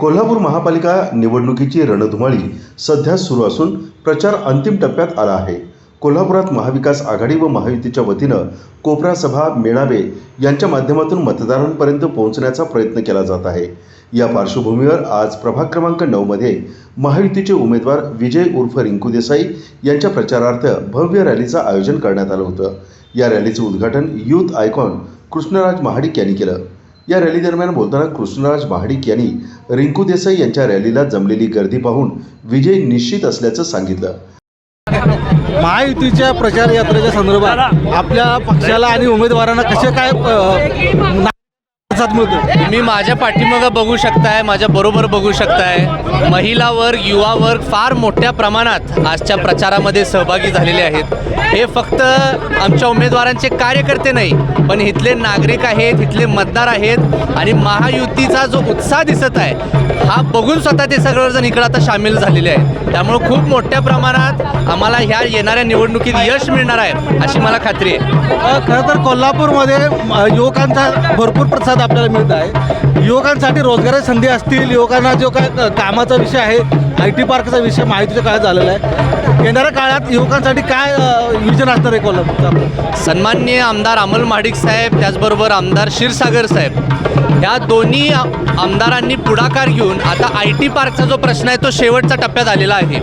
कोल्हापूर महापालिका निवडणुकीची रणधुमाळी सध्या सुरू असून प्रचार अंतिम टप्प्यात आला आहे. कोल्हापुरात महाविकास आघाडी व महायुतीच्या वतीनं कोपरा सभा मेळावे यांच्या माध्यमातून मतदारांपर्यंत पोहोचण्याचा प्रयत्न केला जात आहे. या पार्श्वभूमीवर आज प्रभाग क्रमांक नऊमध्ये महायुतीचे उमेदवार विजय उर्फ रिंकू देसाई यांच्या प्रचारार्थ भव्य रॅलीचं आयोजन करण्यात आलं होतं. या रॅलीचं उद्घाटन युथ आयकॉन कृष्णराज महाडिक यांनी केलं. या रॅली दरम्यान बोलताना कृष्णराज महाडिक यांनी रिंकू देसाई यांच्या रॅलीला जमलेली गर्दी पाहून विजय निश्चित असल्याचं सांगितलं. महायुतीच्या प्रचार यात्रेच्या संदर्भात आपल्या पक्षाला आणि उमेदवारांना कसे काय तुम्ही माझ्या पाठीमागं बघू शकताय माझ्या बरोबर बघू शकताय. महिला वर्ग युवा वर्ग फार मोठ्या प्रमाणात आजच्या प्रचारामध्ये सहभागी झालेले आहेत. हे फक्त आमच्या उमेदवारांचे कार्यकर्ते नाही पण इथले नागरिक आहेत इथले मतदार आहेत आणि महायुतीचा जो उत्साह दिसत आहे हा बघून स्वतः ते सगळेजण इकडं आता सामील झालेले आहेत. त्यामुळं खूप मोठ्या प्रमाणात आम्हाला ह्या येणाऱ्या निवडणुकीत यश मिळणार आहे अशी मला खात्री आहे. खरं तर कोल्हापूरमध्ये युवकांचा भरपूर प्रसाद आपल्याला मिळत आहे. युवकांसाठी रोजगाराची संधी असतील युवकांना जो काय कामाचा विषय आहे आय टी पार्कचा विषय माहितीच्या काळात झालेला आहे. येणाऱ्या काळात युवकांसाठी काय विजन असणार आहे कोल्हापूरचं. सन्माननीय आमदार अमल महाडिक साहेब त्याचबरोबर आमदार क्षीरसागर साहेब. या दोन्ही आमदारांनी पुढाकार घेऊन आता आय टी पार्कचा जो प्रश्न आहे तो शेवटचा टप्प्यात आलेला आहे.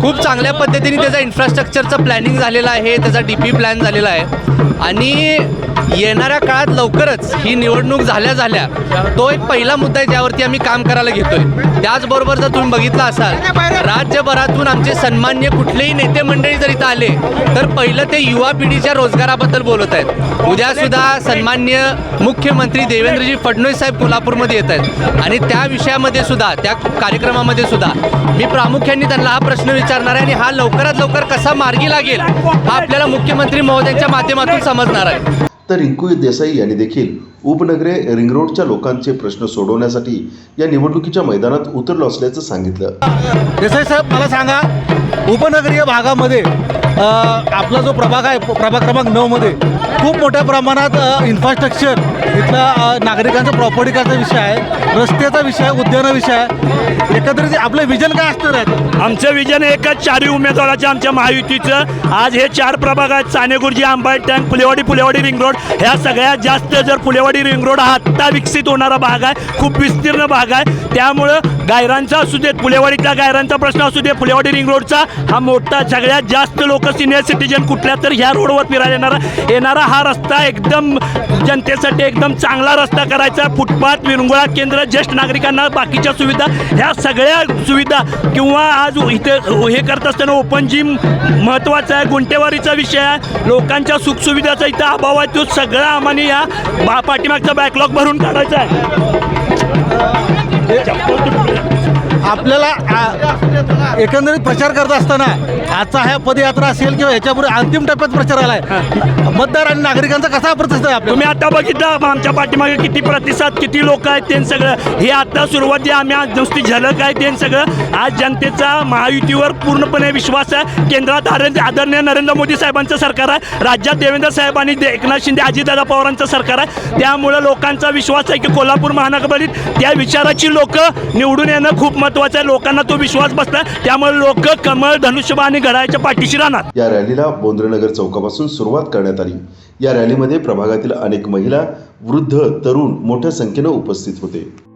खूप चांगल्या पद्धतीने त्याचा इन्फ्रास्ट्रक्चरचं प्लॅनिंग झालेलं आहे त्याचा डी पी प्लॅन झालेला आहे. आणि येणाऱ्या काळात लवकरच ही निवडणूक झाल्या झाल्या तो एक पहिला मुद्दा आहे ज्यावरती आम्ही काम करायला घेतोय. त्याचबरोबर जर तुम्ही बघितलं असाल राज्यभरातून आमचे सन्मान्य कुठलेही नेते मंडळी जर इथं आले तर पहिलं ते युवा पिढीच्या रोजगाराबद्दल बोलत आहेत. उद्या सुद्धा सन्मान्य मुख्यमंत्री देवेंद्रजी फडणवीस साहेब कोल्हापूरमध्ये येत आहेत. आणि त्या विषयामध्ये सुद्धा त्या कार्यक्रमामध्ये सुद्धा मी प्रामुख्याने त्यांना हा प्रश्न विचारणार आहे आणि हा लवकरात लवकर कसा मार्गी लागेल हा आपल्याला मुख्यमंत्री महोदयांच्या माध्यमातून समजणार आहे. तर रिंकू देसाई यांनी देखील उपनगरे रिंग रोडच्या लोकांचे प्रश्न सोडवण्यासाठी या निवडणुकीच्या मैदानात उतरलो असल्याचं सांगितलं. देसाई साहेब मला सांगा उपनगरीय भागामध्ये आपला जो प्रभाग आहे प्रभाग क्रमांक नऊमध्ये खूप मोठ्या प्रमाणात इन्फ्रास्ट्रक्चर इथला नागरिकांचा प्रॉपर्टी विषय आहे रस्त्याचा विषय आहे उद्याना विषय आहे. एकंदरीत आपलं विजन काय असणार आहे? आमचं विजन एकच चारही उमेदवाराचं आमच्या महायुतीचं. आज हे चार प्रभाग आहेत. Sane Guruji Ambai tank Phulewadi Phulewadi ring road. ह्या सगळ्यात जास्त जर फुलेवाडी रिंग रोड हा आत्ता विकसित होणारा भाग आहे खूप विस्तीर्ण भाग आहे. त्यामुळं गायरांचा असू देत फुलेवाडीतला गायरांचा प्रश्न असू दे फुलेवाडी रिंग रोडचा हा मोठा सगळ्यात जास्त लोक सिनियर सिटीजन कुठल्या तर ह्या रोडवर फिरायला येणारा. येणारा हा रस्ता एकदम जनतेसाठी एकदम चांगला रस्ता करायचा फुटपाथ विरंगुळा केंद्र ज्येष्ठ नागरिकांना बाकीच्या सुविधा ह्या सगळ्या सुविधा किंवा आज इथं हे करत असताना ओपन जिम महत्त्वाचा आहे गुंटेवारीचा विषय आहे. लोकांच्या सुखसुविधाचा इथं अभाव आहे. तो सगळा आम्हाला या बा पाठीमागचा बॅकलॉग भरून काढायचा आहे. आपल्याला एकंदरीत प्रचार करत असताना आजचा हा पदयात्रा असेल किंवा याच्यापूर्वी अंतिम टप्प्यात प्रचार आलाय. मतदार आणि नागरिकांचा कसा प्रतिसाद आहे तुम्ही आता बघितलं आमच्या पाठीमागे किती प्रतिसाद किती लोक आहेत ते सगळं. हे आता सुरुवाती आम्ही आज नुसती झलक आहे ते सगळं. आज जनतेचा महायुतीवर पूर्णपणे विश्वास आहे. केंद्रात आदरणीय नरेंद्र मोदी साहेबांचं सरकार आहे. राज्यात देवेंद्र साहेब आणि एकनाथ शिंदे अजितदादा पवारांचं सरकार आहे. त्यामुळं लोकांचा विश्वास आहे की कोल्हापूर महानगरपालिकेत त्या विचाराची लोक निवडून येणं खूप महत्त्वाचं आहे. लोकांना तो विश्वास बसला त्यामुळे लोक कमळ धनुष्यबा आणि पाठीशी राहणार. या रॅलीला बोंद्रनगर चौकापासून सुरुवात करण्यात आली. या रॅलीमध्ये प्रभागातील अनेक महिला वृद्ध तरुण मोठ्या संख्येनं उपस्थित होते.